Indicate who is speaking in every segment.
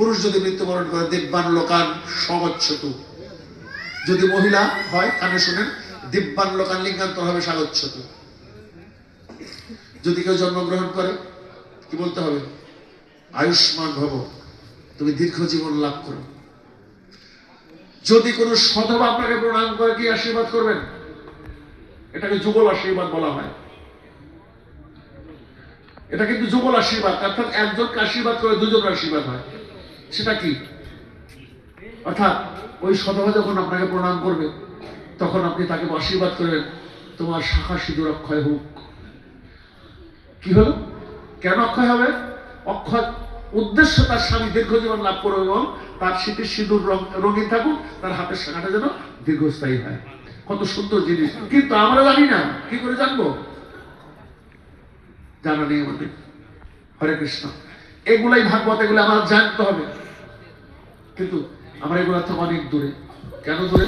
Speaker 1: পুরুষ যদি মৃত্যুবরণ করে, দিব্যান লোকান সমচ্ছতু যদি মহিলা হয়, কানে শুনেন, দিব্যান লোকান লিঙ্গান্তর হবে স্বাগচ্ছতু যদি কেউ জন্মগ্রহণ করে, কি বলতে হবে? আয়ুষ্মান ভব। তুমি দীর্ঘ জীবন লাভ করো। যদি কোনো সধবা আপনাকে প্রণাম করে, কি আশীর্বাদ করবেন? এটাকে যুগল আশীর্বাদ বলা হয়। এটা কিন্তু যুগল আশীর্বাদ, অর্থাৎ একজনকে আশীর্বাদ করে দুজনের আশীর্বাদ হয়। সেটা কি? অর্থাৎ ওই সধবা যখন আপনাকে প্রণাম করবে, তখন আপনি তাকে আশীর্বাদ করবেন, তোমার শাখা সিঁদুর অক্ষয় হোক। কি হলো? কেন অক্ষয় হবে? অক্ষয় উদ্দেশ্য তার স্বামী দীর্ঘ জীবন লাভ করবে এবং তার শীতের সিঁদুর রঙিন থাকুক, তার হাতের শাখাটা যেন দীর্ঘস্থায়ী হয়। কত সুন্দর জিনিস। কিন্তু আমরা জানি না, কি করে জানব? জানা নেই আমাদের। হরে কৃষ্ণ। এগুলাই ভাগবত এগুলো আমার জানতে হবে। কিন্তু আমরা এগুলো থেকে অনেক দূরে। কেন দূরে?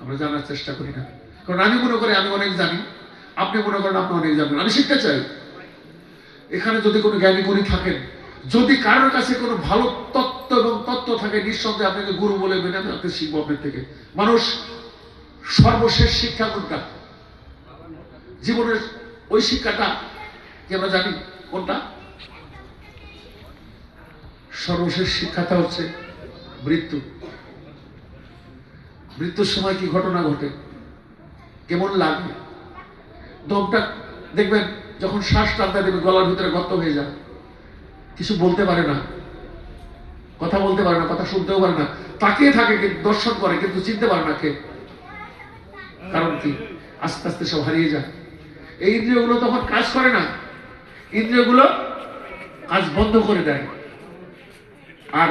Speaker 1: আমরা জানার চেষ্টা করি না। কারণ আমি মনে করি, আমি অনেক জানি। আপনি মনে করেন আপনি অনেক জানেন। আমি শিখতে চাই। এখানে যদি কোনো জ্ঞানী গুণী থাকেন, যদি কারোর কাছে কোনো ভালো তত্ত্ব এবং তত্ত্ব থাকে, নিঃসন্দেহে আপনাকে গুরু বলে মেনে আমি আপনি শিখব আপনার থেকে। মানুষ সর্বশেষ শিক্ষা কোনটা? জীবনের ওই শিক্ষাটা কি আমরা জানি কোনটা? সর্বশেষ শিক্ষাটা হচ্ছে মৃত্যু। মৃত্যুর সময় কি ঘটনা ঘটে? কেমন লাগে? দমটা, দেখবেন, যখন শ্বাস টানতে দেবে, গলার ভিতরে গর্ত হয়ে যায়। কিছু বলতে পারে না। কথা বলতে পারে না, কথা শুনতেও পারে না। তাকিয়ে থাকে, কিন্তু দর্শন করে, কিন্তু চিনতে পারে না কে। কারণ কি? আস্তে আস্তে সব হারিয়ে যায়। এই ইন্দ্রিয়গুলো তখন কাজ করে না। ইন্দ্রিয়গুলো কাজ বন্ধ করে দেয়। আর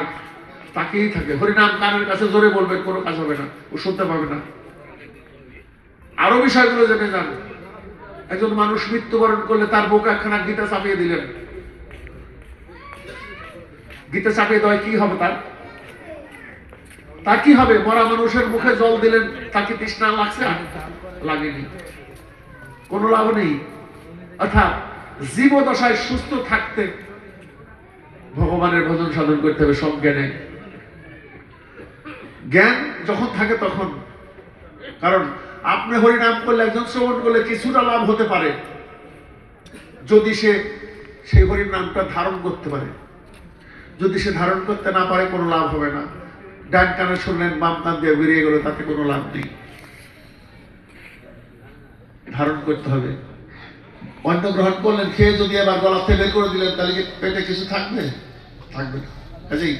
Speaker 1: তাকিয়েই থাকে। হরিনাম কানের কাছে জোরে বলবেন কোনো কাজ হবে না, ও শুনতে পাবে না। আরও বিষয়গুলো জেনে যান। একজন মানুষ মৃত্যুবরণ করলে তার বুকে একখানা গীতা চাপিয়ে দিলেন। গীতা চাপিয়ে দেওয়ায় কি হবে তার? তা কি হবে? মরা মানুষের মুখে জল দিলেন তাকে তৃষ্ণা লাগছে? লাগেনি। কোনো লাভ নেই। অর্থাৎ জীবদশায় সুস্থ থাকতে ভগবানের ভজন সাধন করতে হবে সব জ্ঞানে। জ্ঞান যখন থাকে তখন। কারণ আপনি হরিনাম করলে একজন শ্রবণ করলে কিছুটা লাভ হতে পারে। যদি সে সেই হরির নামটা ধারণ করতে পারে। যদি সে ধারণ করতে না পারে, কোনো লাভ হবে না। ডান কানে শুনলেন, বাম কান দিয়ে বেরিয়ে গেল, তাতে কোনো লাভ নেই। ধারণ করতে হবে। অন্ন গ্রহণ করলেন, খেয়ে যদি আবার গলাতে বের করে দিলেন, তাহলে কি পেটে কিছু থাকবে? থাকবে। কাজেই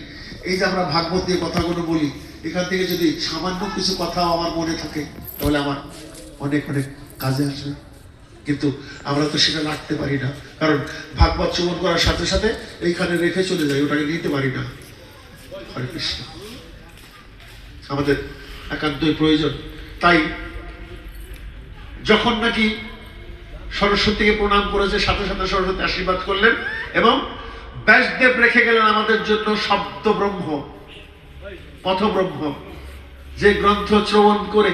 Speaker 1: এই যে আমরা ভাগবত দিয়ে কথাগুলো বলি, এখান থেকে যদি সামান্য কিছু কথাও আমার মনে থাকে, তাহলে আমার অনেক অনেক কাজে আসবে। কিন্তু আমরা তো সেটা রাখতে পারি না, কারণ ভাগবত চুমন করার সাথে সাথে এইখানে রেখে চলে যাই ওটাকে নিতে পারি না। হরে কৃষ্ণ। আমাদের একান্তই প্রয়োজন। তাই যখন নাকি সরস্বতীকে প্রণাম করেছে, সাথে সাথে সরস্বতী আশীর্বাদ করলেন এবং ব্যাসদেব রেখে গেলেন আমাদের জন্য শব্দ ব্রহ্ম পথ ব্রহ্ম যে গ্রন্থ শ্রবণ করে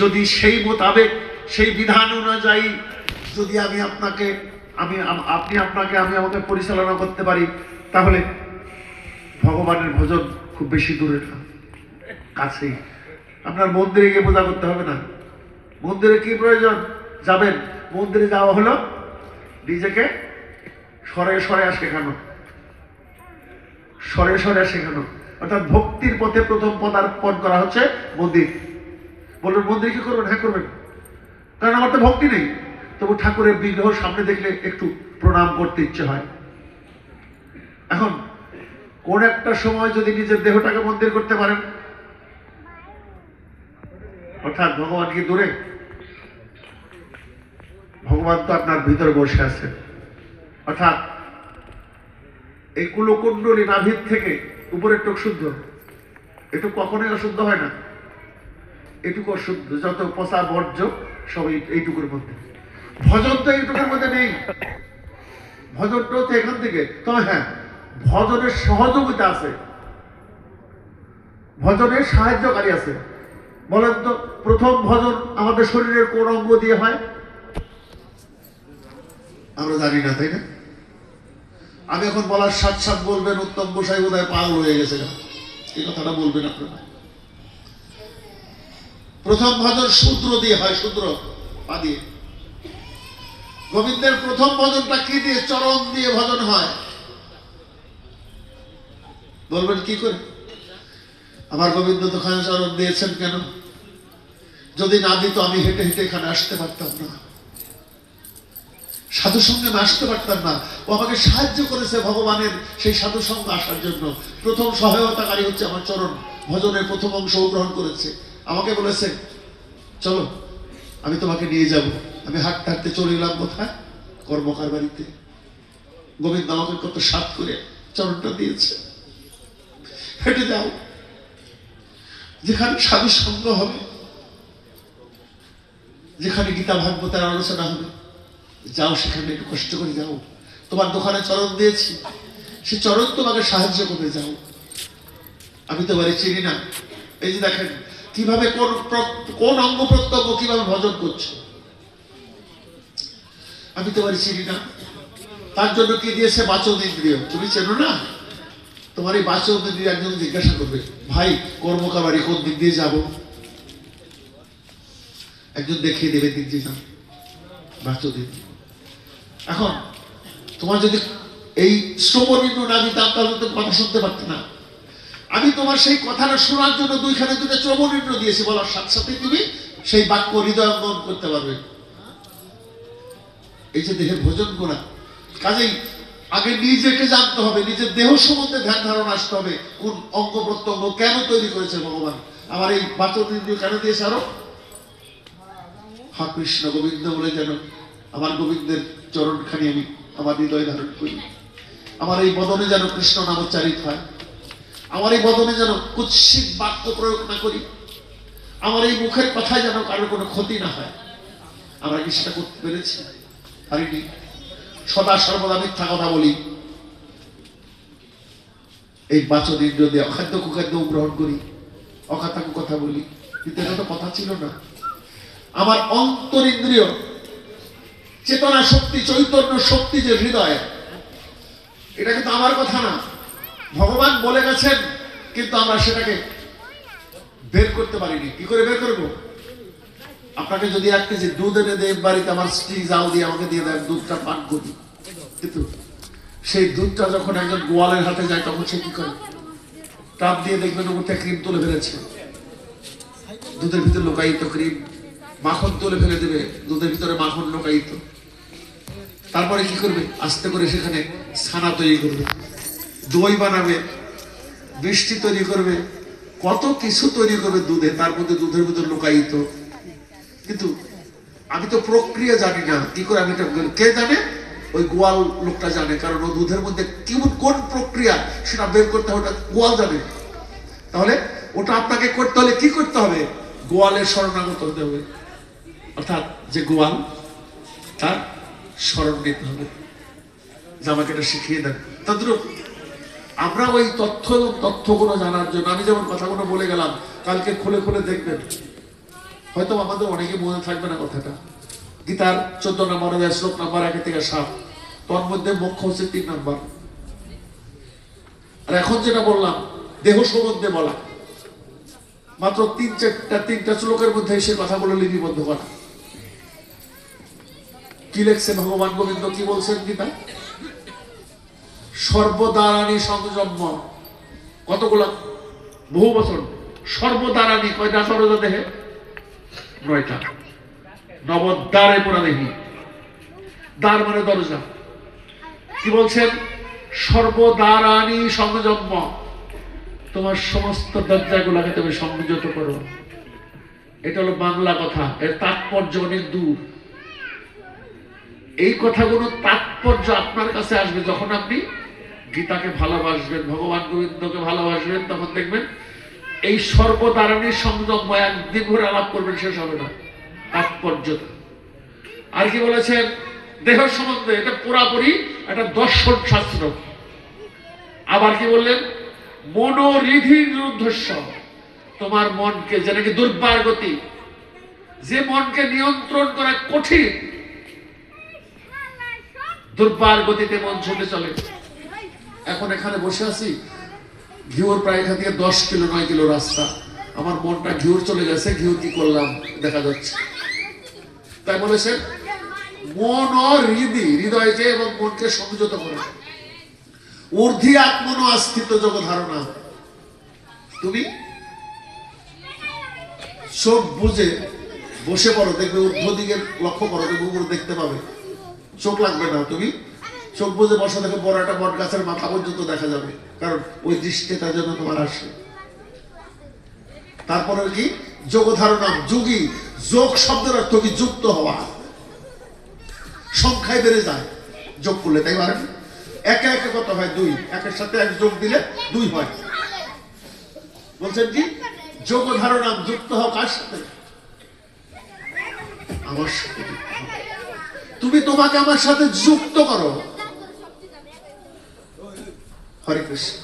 Speaker 1: যদি সেই মোতাবেক, সেই বিধান অনুযায়ী যদি আমি আপনাকে, আমি আপনি আপনাকে, আমি আমাকে পরিচালনা করতে পারি, তাহলে ভগবানের ভজন খুব বেশি দূরে না, কাছেই। আপনার মন্দিরে গিয়ে পূজা করতে হবে না। মন্দিরে কি প্রয়োজন? যাবেন। মন্দিরে যাওয়া হলো। নিজেকে সরে সরে শেখানো সরে সরে শেখানো অর্থাৎ ভক্তির পথে প্রথম পদার্পণ করা হচ্ছে মন্দির। বলবেন মন্দির কি করবেন? হ্যাঁ করবেন। কারণ আমার তো ভক্তি নেই। তবু ঠাকুরের বিগ্রহ সামনে দেখলে একটু প্রণাম করতে ইচ্ছে হয়। এখন, কোন একটা সময় যদি নিজের দেহটাকে মন্দির করতে পারেন, অর্থাৎ ভগবান কি দূরে? ভগবান তো আপনার ভিতরে বসে আছেন অর্থাৎ এই কুলকুণ্ডলী নাভির থেকে উপরের টুক শুদ্ধ। একটু কখনোই অশুদ্ধ হয় না। এটুকু অশুদ্ধ। যত পচা বর্জ্য সব এইটুকুর মধ্যে। ভজন তো এইটুকুর মধ্যে নেই। ভজনটাও তো এখান থেকে। তবে হ্যাঁ ভজনের সহযোগিতা আছে। ভজনের সাহায্যকারী আছে। বলেন তো, প্রথম ভজন আমাদের শরীরের কোন অঙ্গ দিয়ে হয়? আমরা জানি না, তাই না? আমি এখন বলার সাত সাত বলবেন, উত্তম গোসাই বোধ পাগল হয়ে গেছে। এই কথাটা বলবেন আপনারা। প্রথম ভজন সূত্র দিয়ে হয় সূত্র পা দিয়ে। গোবিন্দের প্রথম ভজনটা কি দিয়ে? চরণ দিয়ে ভজন হয়। বলবেন কি করে? আমার গোবিন্দ দোকানে চরণ দিয়েছেন কেন? যদি না দিত আমি হেঁটে হেঁটে এখানে আসতে পারতাম না। সাধু সঙ্গে আসতে পারতাম না। ও আমাকে সাহায্য করেছে ভগবানের সেই সাধু সঙ্গে আসার জন্য। প্রথম সহায়তাকারী হচ্ছে আমার চরণ। ভজনের প্রথম অংশ গ্রহণ করেছে। আমাকে বলেছে, চলো, আমি তোমাকে নিয়ে যাব। আমি হাঁটতে হাঁটতে চলে এলাম কোথায়? কর্মকার বাড়িতে। গোবিন্দ আমাকে কত সাত করে চরণটা দিয়েছে। হেঁটে যাও। যেখানে সাধু সঙ্গ হবে, যেখানে গীতা ভাগবতের আলোচনা হবে যাও সেখানে একটু কষ্ট করে যাও। তোমার দোকানে চরণ দিয়েছি। সে চরণ তোমাকে সাহায্য করবে, যাও। আমি তো বাড়ি চিনি না। এই যে দেখেন, কীভাবে কোন কোন অঙ্গ প্রত্যঙ্গ কীভাবে ভজন করছ। আমি তো বাড়ি চিনি না। তার জন্য কি দিয়েছে বাচন ইন্দ্রিয়? তুমি চেনো না? তোমার এই বাচন ইন্দ্রিয় একজন জিজ্ঞাসা করবে, ভাই কর্মকা বাড়ি কোন দিক দিয়ে যাব? একজন দেখিয়ে দেবে দিক দিয়ে যাও বাচন ইন্দ্রিয়। এখন, তোমার যদি এই শ্রবণীন্দ্র না দিতাম তাহলে তো কথা শুনতে পারতে না। আমি তোমার সেই কথাটা শোনার জন্য দুইখানে দুটো শ্রবণীন্দ্র দিয়েছি বলার সাথে সাথে তুমি সেই বাক্য হৃদয় অঙ্গন করতে পারবে। এই যে দেহের ভোজন করা কাজেই আগে নিজেকে জানতে হবে, নিজের দেহ সম্বন্ধে ধ্যান ধারণা আসতে হবে, কোন অঙ্গ প্রত্যঙ্গ কেন তৈরি করেছে ভগবান। আমার এই বাচন ইন্দ্রিয় কেন দিয়েছে আরও? হা কৃষ্ণ গোবিন্দ বলে যেন, আমার গোবিন্দের চরণখানি আমি আমার হৃদয় ধারণ করি। আমার এই বদনে যেন কৃষ্ণ নামোচ্চারিত হয়। আমার এই বদনে যেন কুৎসিত বাক্য প্রয়োগ না করি। আমার এই মুখের কথায় যেন কারোর কোনো ক্ষতি না হয়। আমরা কি সেটা করতে পেরেছি? পারিনি। সদা সর্বদা মিথ্যা কথা বলি। এই বাচন ইন্দ্রিয় দিয়ে অখাদ্য কুখাদ্য গ্রহণ করি। অখাতাকু কথা বলি। কিন্তু এটা তো কথা ছিল না। আমার অন্তর ইন্দ্রিয় চেতনা শক্তি, চৈতন্য শক্তি যে হৃদয়, এটা কিন্তু আমার কথা না। ভগবান বলে গেছেন, কিন্তু আমরা সেটাকে বের করতে পারিনি। কি করে বের করব? আপনাকে যদি এক কেজি দুধ এনে দেয় বাড়িতে আমার স্ত্রী যাও দিয়ে আমাকে দিয়ে দেয় দুধটা পান করি। কিন্তু সেই দুধটা যখন একজন গোয়ালের হাতে যায়, তখন সে কি করে? টাপ দিয়ে দেখবেন ওটা ক্রিম তুলে ফেলেছে। দুধের ভিতরে লোকায়িত ক্রিম। মাখন তুলে ফেলে দেবে, দুধের ভিতরে মাখন লোকায়িত। তারপরে কি করবে? আস্তে করে সেখানে ছানা তৈরি করবে। দই বানাবে বৃষ্টি তৈরি করবে, কত কিছু তৈরি করবে দুধে, তার মধ্যে দুধের ভিতর লোকায়িত। কিন্তু আমি তো প্রক্রিয়া জানি না, কি করে আমি কে জানে? ওই গোয়াল লোকটা জানে, কারণ ও দুধের মধ্যে কেমন, কোন প্রক্রিয়া সেটা বের করতে হবে, ওটা গোয়াল জানে। তাহলে ওটা আপনাকে করতে হলে কি করতে হবে? গোয়ালের শরণাগত হতে হবে। অর্থাৎ যে গোয়াল, তার স্মরণ নিতে হবে। আমাকে এটা শিখিয়ে দেন। তদ্রুপ আমরা ওই তথ্য এবং তথ্যগুলো জানার জন্য, আমি যেমন কথাগুলো বলে গেলাম, কালকে খুলে খুলে দেখবেন। হয়তো আমাদের অনেকে মনে থাকবে না কথাটা। গীতার চোদ্দ নম্বর অধ্যায় শ্লোক নাম্বার একে থেকে সাত। তোর মধ্যে মুখ্য হচ্ছে তিন নম্বর। আর এখন যেটা বললাম, দেহ সম্বন্ধে বলা। মাত্র তিন চারটা, তিনটা শ্লোকের মধ্যে সে কথাগুলো লিপিবদ্ধ করা। কি লেখছে ভগবান গোবিন্দ? কি বলছেন গীতা? সর্বদারানি সংযম কতগুলো? বহু বছর। সর্বদারানি কয়টা সরজ দেহে? নয়টা। নবদ্বারে পোড়া দেখি দ্বার মানে দরজা। কি বলছেন? সর্বদারানি সংযম তোমার সমস্ত দরজাগুলোকে তুমি সংযত করো। এটা হলো বাংলা কথা। এর তাৎপর্য অনেক দূর। এই কথাগুলো তাৎপর্য আপনার কাছে আসবে যখন আপনি গীতাকে ভালোবাসবেন, ভগবান গোবিন্দকে ভালোবাসবেন, তখন দেখবেন এই সর্বদারানির সংযম একদিন ধরে আলাপ করবেন, শেষ হবে না। তাৎপর্য আর কি বলেছেন? দেহ সম্বন্ধে, এটা পুরাপুরি একটা দর্শন শাস্ত্র। আবার কি বললেন? মনোরিধি নিরুদ্ধস্ব। তোমার মনকে যে নাকি দুর্বার গতি, যে মনকে নিয়ন্ত্রণ করা কঠিন দুর্বার গতিতে মন ছুটে চলে। এখন এখানে বসে আছি। ঘিওর প্রায় এখান থেকে দশ কিলো, নয় কিলো রাস্তা। আমার মনটা ঘিওর চলে গেছে ঘিওর কি করলাম দেখা যাচ্ছে। তাই বলেছে মন ও হৃদি হৃদয়কে এবং মনকে সংযত করে। ঊর্ধ্বে আত্মন আস্থিত যোগ ধারণা। তুমি? চোখ বুঝে বসে পড়ো, দেখবে ঊর্ধ্ব দিকে লক্ষ্য করো দেখবে দেখতে পাবে। চোখ লাগবে না তুমি? চোখ বুঝে বসা, দেখে বড় একটা বট গাছের মাথা পর্যন্ত দেখা যাবে। কারণ ওই দৃষ্টিটা যেন তোমার আসে। তারপরে কি? যোগ ধারণা যোগী। যোগ শব্দের অর্থ কি? যুক্ত হওয়া। সংখ্যায় বেড়ে যায়। যোগ করলে তাই পারেন। একে একে কত হয়? দুই। একের সাথে এক যোগ দিলে দুই হয়। বলছেন কি? যোগ ধারণা যুক্ত হও কার সাথে? আমার সাথে। তুমি তোমাকে আমার সাথে যুক্ত করো। হরে কৃষ্ণ।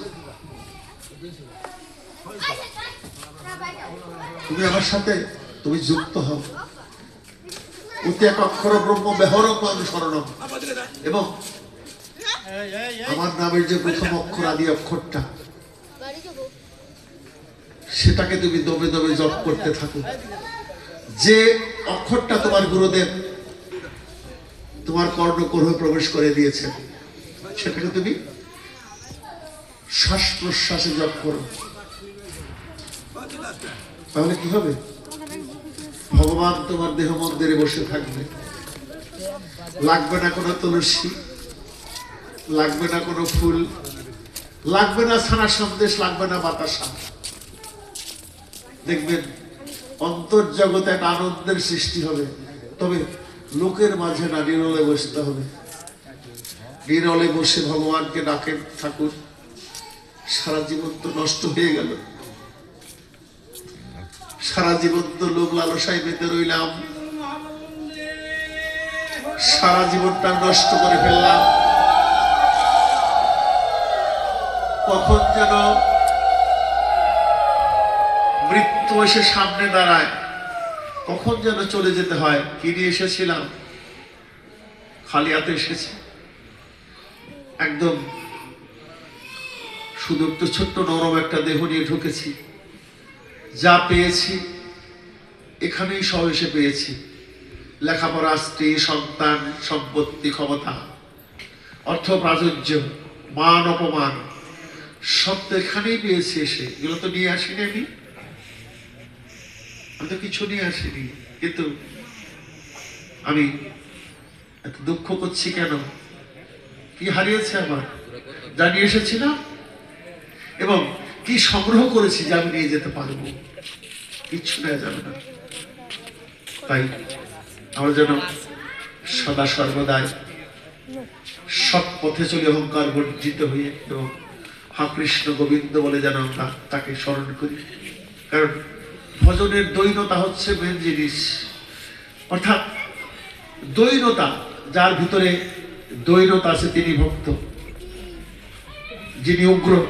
Speaker 1: তুমি আমার সাথে, তুমি যুক্ত হও। উতে এক অক্ষর ব্রহ্ম বেহরম অনুসরণম এবং আমার নামের যে প্রথম অক্ষর আদি অক্ষরটা, সেটাকে তুমি দমে দমে জপ করতে থাকো। যে অক্ষরটা তোমার গুরুদেব তোমার কর্ণ কর্ণকর্হ প্রবেশ করে দিয়েছেন সেটাকে তুমি শ্বাস প্রশ্বাসে জপ করো। তাহলে কি হবে? ভগবান তোমার দেহ মন্দিরে বসে থাকবে। লাগবে না কোনো তুলসী, লাগবে না কোনো ফুল, লাগবে না ছানা সন্দেশ, লাগবে না বাতাসা। দেখবেন, অন্তর্জগতে একটা আনন্দের সৃষ্টি হবে। তবে লোকের মাঝে না নিরলে বসতে হবে। নিরলে বসে ভগবানকে ডাকেন ঠাকুর, সারা জীবন তো নষ্ট হয়ে গেল। সারা জীবন তো লোক লালসায় মেতে রইলাম। সারা জীবনটা নষ্ট করে ফেললাম। কখন যেন মৃত্যু এসে সামনে দাঁড়ায়। কখন যেন চলে যেতে হয়? নিয়ে এসেছিলাম? খালি হাতে এসেছি। একদম শুধু একটু ছোট্ট নরম একটা দেহ নিয়ে ঢুকেছি। যা পেয়েছি, এখানেই সব এসে পেয়েছি। লেখাপড়া, স্ত্রী, সন্তান, সম্পত্তি, ক্ষমতা, অর্থ, প্রাচুর্য, মান, অপমান, সব তো এখানেই পেয়েছি এসে। এগুলো তো নিয়ে আসিনি আমি। আমি তো কিছু নিয়ে আসিনি, কিন্তু আমি এত দুঃখ করছি কেন? কি হারিয়েছে আমার? যা নিয়ে এসেছিলাম? এবং কি সংগ্রহ করেছি যা আমি নিয়ে যেতে পারব? কিচ্ছু নেওয়া যাবে না। তাই আমরা যেন সদা সর্বদাই সৎ পথে চলে, অহংকার বর্জিত হয়ে, এবং হা কৃষ্ণ গোবিন্দ বলে যেন আমরা তাকে স্মরণ করি। কারণ ভজনের দৈনতা হচ্ছে মেন জিনিস। অর্থাৎ দৈনতা, যার ভিতরে দৈনতা আছে তিনি ভক্ত। যিনি উগ্র,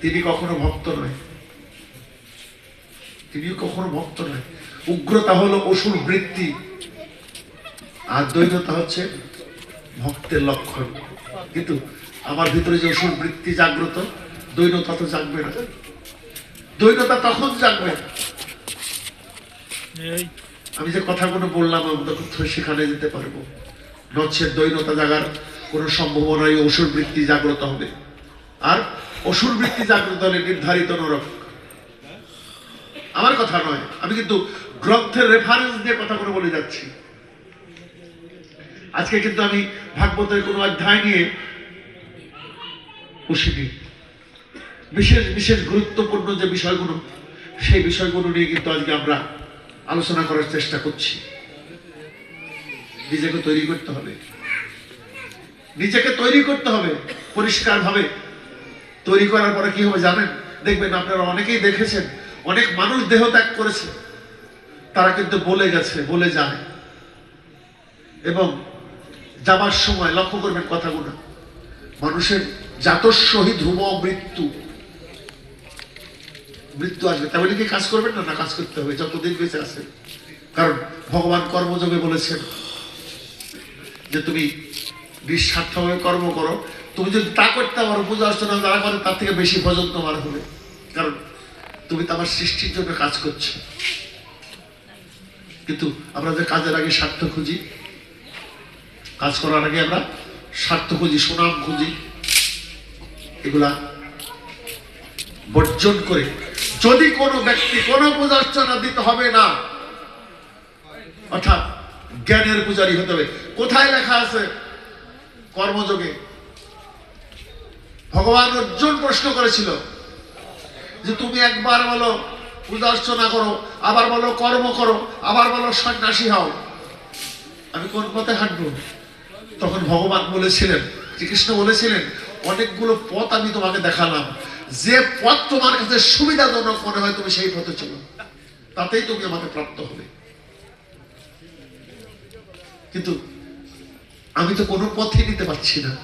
Speaker 1: তিনি কখনো ভক্ত নয়। তিনি কখনো ভক্ত নয়। উগ্রতা হলো অসুর বৃত্তি। আর দৈনতা হচ্ছে ভক্তের লক্ষণ। কিন্তু আমার ভিতরে যে অসুর বৃত্তি জাগ্রত, দৈনতা তো জাগবে না। দৈনতা তখন জাগবে আমি যে কথাগুলো বললাম আমরা সেখানে যেতে পারব। নচ্ছের দৈনতা জাগার কোনো সম্ভাবনাই অসুর বৃত্তি জাগ্রত হবে। আর অসুর বৃত্তি জাগ্রত হলে নির্ধারিত নরক। আমার কথা নয় আমি কিন্তু গ্রন্থের রেফারেন্স দিয়ে কথাগুলো বলে যাচ্ছি। আজকে কিন্তু আমি ভাগবতের কোনো অধ্যায় নিয়ে বসিনি। বিশেষ বিশেষ গুরুত্বপূর্ণ যে বিষয়গুলো, সেই বিষয়গুলো নিয়ে কিন্তু আজকে আমরা আলোচনা করার চেষ্টা করছি। নিজেকে তৈরি করতে হবে। নিজেকে তৈরি করতে হবে পরিষ্কার ভাবে তৈরি করার পরে কি হবে জানেন? দেখবেন আপনারা অনেকেই দেখেছেন, অনেক মানুষ দেহ ত্যাগ করেছে। তারা কিন্তু বলে গেছে, বলে যায়। এবং যাবার সময় লক্ষ্য করবেন কথাগুলো। মানুষের শহীদ হুম মৃত্যু মৃত্যু আসবে। তবে কি কাজ করবেন না? না, কাজ করতে হবে। যতদিন বেঁচে আছে কারণ ভগবান কর্মযোগে বলেছেন যে তুমি নিঃস্বার্থভাবে কর্ম করো। তুমি যদি তা করতে পারো পূজা অর্চনা যারা করে তার থেকে বেশি ভজন তোমার হবে। কারণ তুমি তো আমার সৃষ্টির জন্য কাজ করছ। কিন্তু আমরা যে কাজের আগে স্বার্থ খুঁজি, কাজ করার আগে আমরা স্বার্থ খুঁজি, সুনাম খুঁজি, এগুলা বর্জন করে যদি কোনো ব্যক্তি কোনো পূজা অর্চনা দিতে হবে না, অর্থাৎ জ্ঞানের পূজারী হতে হবে। কোথায় লেখা আছে কর্মযোগে? ভগবান অর্জুন প্রশ্ন করেছিল যে তুমি একবার বলো পূজা অর্চনা করো, আবার বলো কর্ম করো, আবার বলো সন্ন্যাসী হও। আমি কোন পথে হাঁটবো? তখন ভগবান বলেছিলেন, শ্রীকৃষ্ণ বলেছিলেন, অনেকগুলো পথ আমি তোমাকে দেখালাম। যে পথ তোমার কাছে সুবিধাজনক মনে হয়, তুমি সেই পথে চলো। তাতেই তুমি আমাকে প্রাপ্ত হবে। কিন্তু আমি তো কোনো পথে নিতে পারছি না।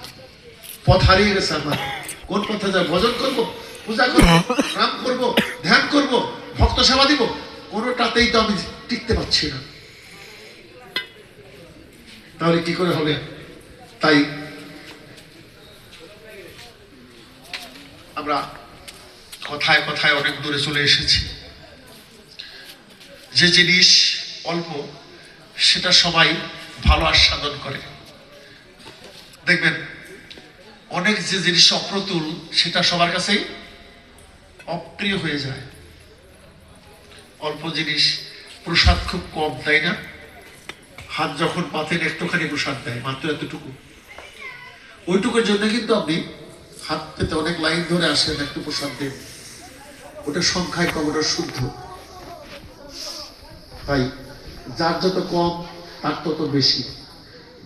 Speaker 1: পথ হারিয়ে গেছে আমার। কোন পথে যা ভজন করব? পূজা করব? নাম করব? ধ্যান করব? ভক্ত সেবা দিব? কোনোটাতেই তো আমি টিকতে পারছি না। তাহলে কি করে হবে? তাই আমরা কথায় কথায় অনেক দূরে চলে এসেছি। যে জিনিস অল্প, সেটা সবাই ভালো আস্বাদন করে। দেখবেন, অনেক যে জিনিস অপ্রতুল, সেটা সবার কাছেই অপ্রিয় হয়ে যায়। অল্প জিনিস প্রসাদ খুব কম, তাই না? হাত যখন পাতেন, একটুখানি প্রসাদ দেয়, মাত্র এতটুকু। ওইটুকুর জন্য কিন্তু আপনি হাত পেতে অনেক লাইন ধরে আসেন একটু প্রসাদ দেন। ওটা সংখ্যায় কম, ওটা শুদ্ধ। তাই যার যত কম, তার তত বেশি।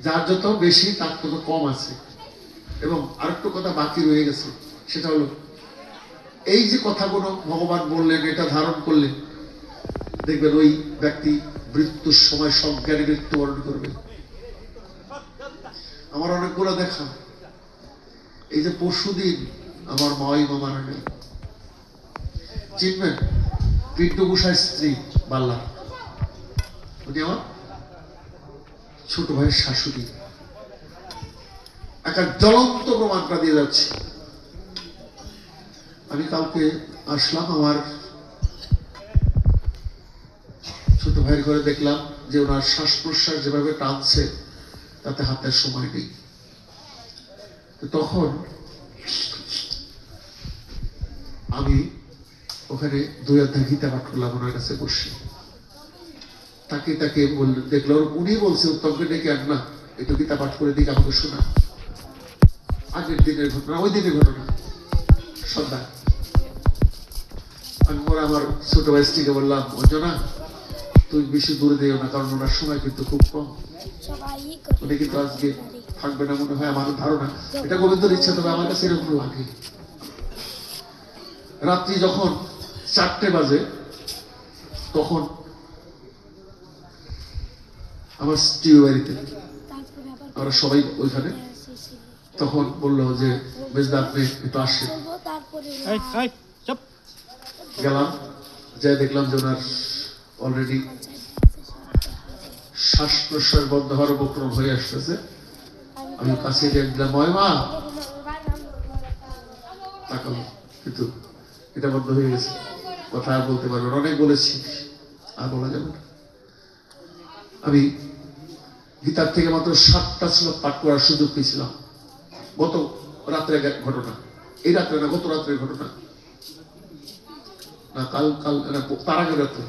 Speaker 1: যার যত বেশি, তার তত কম আছে। এবং আরেকটু কথা বাকি রয়ে গেছে, সেটা হলো, এই যে কথাগুলো ভগবান বললেন, এটা ধারণ করলেন, দেখবেন ওই ব্যক্তি মৃত্যুর সময় সজ্ঞানে মৃত্যুবরণ করবে। আমার অনেকগুলো দেখা। এই যে পরশুদিন আমার মাই মামারা নেই চিনবেন পিন্টু গোসাই স্ত্রী, বাল্লা। উনি আমার ছোট ভাইয়ের শাশুড়ি। একটা জ্বলন্ত প্রমাণটা দিয়ে যাচ্ছে। আমি কাউকে আসলাম, আমার ছোট ভাইয়ের ঘরে দেখলাম যে ওনার শ্বাস প্রশ্বাস যেভাবে টানছে, তাতে হাতের সময় নেই। তখন আমি ওখানে দুই অধ্যায় গীতা পাঠ করলাম ওনার কাছে বসে। তাকে তাকে বলল দেখল উনি বলছে, উত্তমকে ডেকে আন না, একটু গীতা পাঠ করে দিকে, আমাকে শোনা। আগের দিনের ঘটনা, ওই দিনের ঘটনা, সন্ধ্যা। আমি আমার ছোট ভাই স্ত্রীকে বললাম, অঞ্জনা তুই বেশি দূরে দিও না কারণ ওনার সময় কিন্তু খুব কম। উনি কিন্তু আজকে থাকবে না মনে হয় আমার ধারণা। এটা গোবিন্দর ইচ্ছা তবে আমার কাছে এরকম লাগে। রাত্রি যখন চারটে বাজে তখন আমার স্ত্রী বাড়িতে আমরা সবাই ওইখানে। তখন বলল যে বেজদা আপনি একটু
Speaker 2: চুপ।
Speaker 1: গেলাম যাই দেখলাম যে ওনার অলরেডি শ্বাস প্রশ্বাস বন্ধ হওয়ার উপক্রম হয়ে আসতেছে। আমি কাছে ময় মা। কিন্তু এটা বন্ধ হয়ে গেছে। কথা আর বলতে পারব না। অনেক বলেছি। আর বলা যাবে না। আমি গীতার থেকে মাত্র সাতটা শ্লোক পাঠ করার সুযোগ পেয়েছিলাম। গত রাত্রে ঘটনা। এই রাত্রে না, গত রাত্রের ঘটনা। না, কাল কাল তার আগের রাত্রে।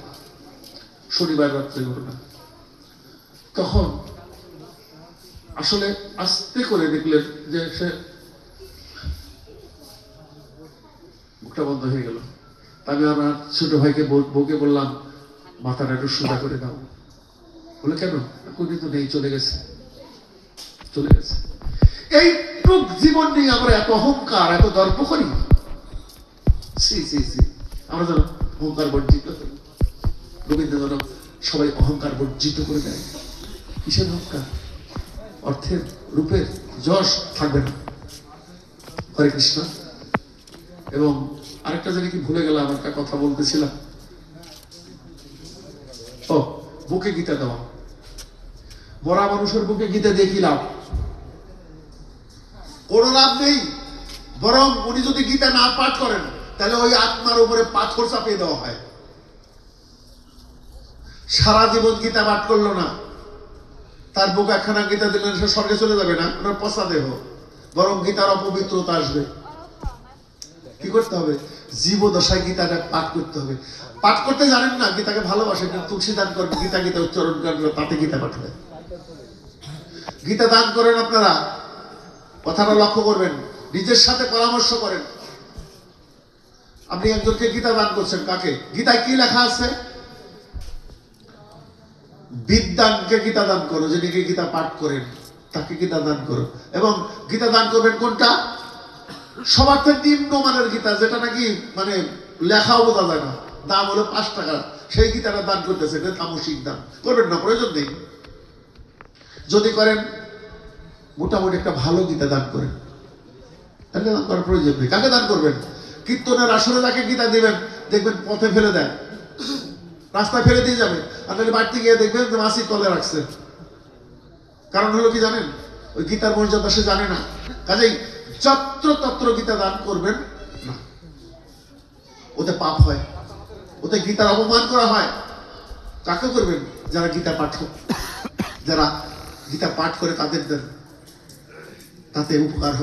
Speaker 1: শনিবার রাত্রে ঘটনা। তখন আসলে আস্তে করে দেখলেন যে সে মুখটা বন্ধ হয়ে গেল। আমি আমার ছোট ভাইকে বউকে বললাম, মাথাটা একটু সোজা করে দাও। বলে, কেন? কোনদিন তো নেই, চলে গেছে। চলে গেছে। এইটুক জীবন নিয়ে আমরা এত অহংকার, এত দর্প করি সি সি সি। আমরা যেন অহংকার বর্জিত করি। গোবিন্দ যেন সবাই অহংকার বর্জিত করে দেয়। কিসের অহংকার অর্থের রূপের যশ থাকবে না। হরে কৃষ্ণ। এবং আরেকটা জানি কি ভুলে গেলাম, একটা কথা বলতেছিলাম। ও, বুকে গীতা দেওয়া। মরা মানুষের বুকে গীতা দিয়ে কি লাভ। কোনো লাভ নেই। বরং উনি যদি গীতা না পাঠ করেন, তাহলে ওই আত্মার উপরে পাথর চাপিয়ে দেওয়া হয়। সারা জীবন গীতা পাঠ করল না। তার বুক একখানা গীতা দিলেন, সে স্বর্গে চলে যাবে না, ওনার পচা দেহ। বরং গীতার অপবিত্রতা আসবে। কি করতে হবে? জীবদশায় গীতাটা পাঠ করতে হবে। পাঠ করতে জানেন না, গীতাকে ভালোবাসেন না তুলসী দান করবেন গীতা গীতা উচ্চারণ করবেন তাতে গীতা পাঠ হয় গীতা দান করেন আপনারা। কথাটা লক্ষ্য করবেন। নিজের সাথে পরামর্শ করেন। আপনি একজনকে গীতা দান করছেন কাকে? গীতায় কি লেখা আছে? বিদ্যানকে গীতা দান করো, যিনি গীতা পাঠ করেন, তাকে গীতা দান করো। এবং গীতা দান করবেন কোনটা? সবার থেকে নিম্ন মানের গীতা, যেটা নাকি মানে লেখাও বোঝা যায় না। দাম হলো পাঁচ টাকা। সেই গীতাটা দান করতেছে তামসিক দান। করবেন না, প্রয়োজন নেই। যদি করেন, মোটামুটি একটা ভালো গীতা দান করেন। তাহলে দান করার প্রয়োজন নেই। কাকে দান করবেন? কীর্তনের আসরে তাকে গীতা দিবেন, দেখবেন পথে ফেলে দেয়। রাস্তায় ফেলে দিয়ে যাবে। আর তাহলে বাড়িতে গিয়ে দেখবেন যে মাসির তলে রাখছে। কারণ হলো কি জানেন? ওই গীতার মর্যাদা সে জানে না। কাজেই যত্র তত্র গীতা দান করবেন না। ওতে পাপ হয়। ওতে গীতার অপমান করা হয়। কাকে করবেন? যারা গীতা পাঠক যারা গীতা পাঠ করে তাদের দেন। তাতে উপকার